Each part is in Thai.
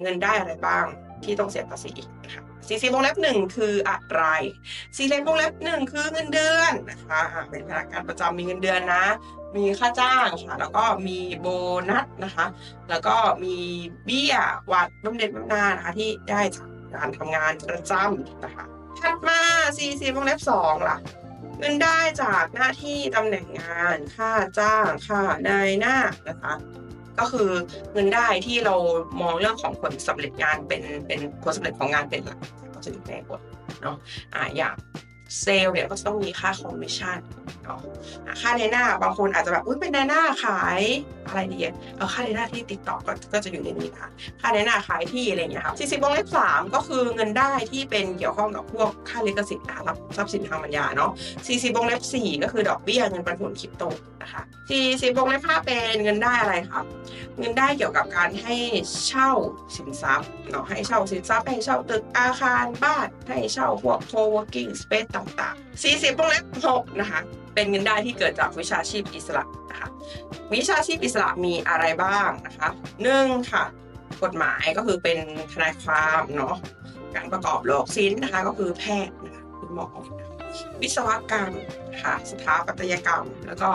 เงินได้อะไรบ้างที่ต้องเสียภาษีนะคะสี่สิบวงเล็บหนึ่งคืออะไรสี่สิบวงเล็บหนึ่งคือเงินเดือนนะคะเป็นพนักงานประจำมีเงินเดือนนะ มีค่าจ้างค่ะแล้วก็มีโบนัสนะคะ แล้วก็มีเบี้ยวัดบำเหน็จบำนาญนะคะที่ได้จากการทำงานประจำนะคะถัดมา40วงเล็บ2ล่ะเงินได้จากหน้าที่ตำแหน่งงาน ค่าจ้าง ค่านายหน้านะคะ ก็คือเงินได้ที่เรามองเรื่องของผลสำเร็จงานเป็นเป็นผลสำเร็จของงานเป็นหลักก็จะอยู่ในบทเนาะอ่าอย่างเซลล์เนี่ยก็ต้องมีค่าคอมมิชชั่นเนาะอ่าค่าในหน้าบางคนอาจจะแบบอุ้ยเป็นในหน้าขายอะไรดีเอาค่าในหน้าที่ติดต่อก็ก็จะอยู่ในนี้ค่ะค่าในหน้าขายที่อะไรเงี้ยครับ40วงเล็บ3ก็คือเงินได้ที่เป็นเกี่ยวข้องกับพวกค่าลิขสิทธิ์นะรับทรัพย์สินทางปัญญาเนาะ40วงเล็บ4ก็คือดอกเบี้ยเงินปันผลคริปโตนะคะ40วงเล็บ5เป็นเงินได้อะไรครับเงินได้เกี่ยวกับการให้เช่าสินทรัพย์เนาะให้เช่าสินทรัพย์ให้เช่าตึกอาคารบ้านให้เช่าพวก co-working space ต่างๆ40วงเล็บ6นะคะเป็นเงินได้ที่เกิดจากวิชาชีพอิสระนะคะวิชาชีพอิสระมีอะไรบ้างนะคะหนึ่งค่ะกฎหมายก็คือเป็นทนายความเนาะการประกอบโลกศิลป์นะคะก็คือแพทย์นะคะคุณหมอวิศวกรรมค่ะสถาปัตยกรรม แล้วก็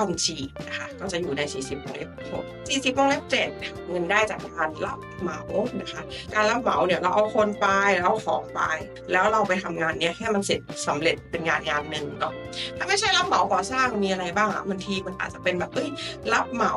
บัญชีนะคะก็จะอยู่ใน 40วงเล็บ6 40วงเล็บ7เงินได้จากการรับเหมานะคะ การรับเหมาเนี่ยเราเอาคนไปแล้วเอาของไป แล้วเราไปทำงานเนี้ยให้มันเสร็จสำเร็จเป็นงานงานหนึ่งเนาะถ้าไม่ใช่รับเหมาก่อสร้างมีอะไรบ้างอะบางทีมันอาจจะเป็นแบบเอ้ยรับเหมา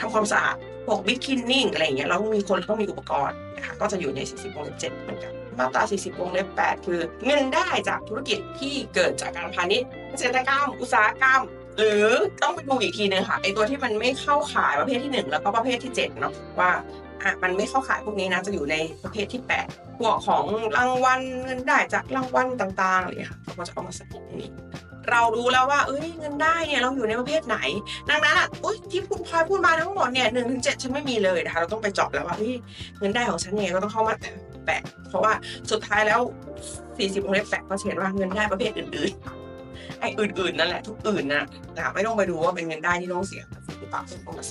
ทำความสะอาดพวกบิ๊กคินนิ่งอะไรอย่างเงี้ยเราต้องมีคนต้องมีอุปกรณ์นะคะก็จะอยู่ใน 40วงเล็บ7เหมือนกันมาตรา 40 วงเล็บ 8 คือ เงินได้จากธุรกิจที่เกิดจากการพาณิชย์เกษตรกรรม อุตสาหกรรม หรือต้องไปดูอีกทีนึงค่ะไอตัวที่มันไม่เข้าขายประเภทที่ 1 แล้วก็ประเภทที่7เนาะว่าอะมันไม่เข้าขายพวกนี้นะจะอยู่ในประเภทที่ 8 พวกของรางวัลเงินได้จากรางวัลต่างๆเงี้ยค่ะเขาก็จะเอามาใส่ตรงนี้ เรารู้แล้วว่าเอ้ยเงินได้เนี่ยเราอยู่ในประเภทไหน ดังนั้นอะอุ้ยที่คุณพลอยพูดมาทั้งหมดเนี่ยหนึ่งถึงเจ็ดฉันไม่มีเลยนะคะเราต้องไปเจาะแล้วว่าเฮ้ยเงินได้ของฉันเนี่ยก็ต้องเข้ามาแปะเพราะว่าสุดท้ายแล้ว 40วงเล็บแปะก็เขียนว่าเงินได้ประเภทอื่นๆ ไอ้อื่นๆนั่นแหละทุกอื่นนะแต่ไม่ต้องไปดูว่าเป็นเงินได้ที่ต้องเสียหรือเปล่าต้องมา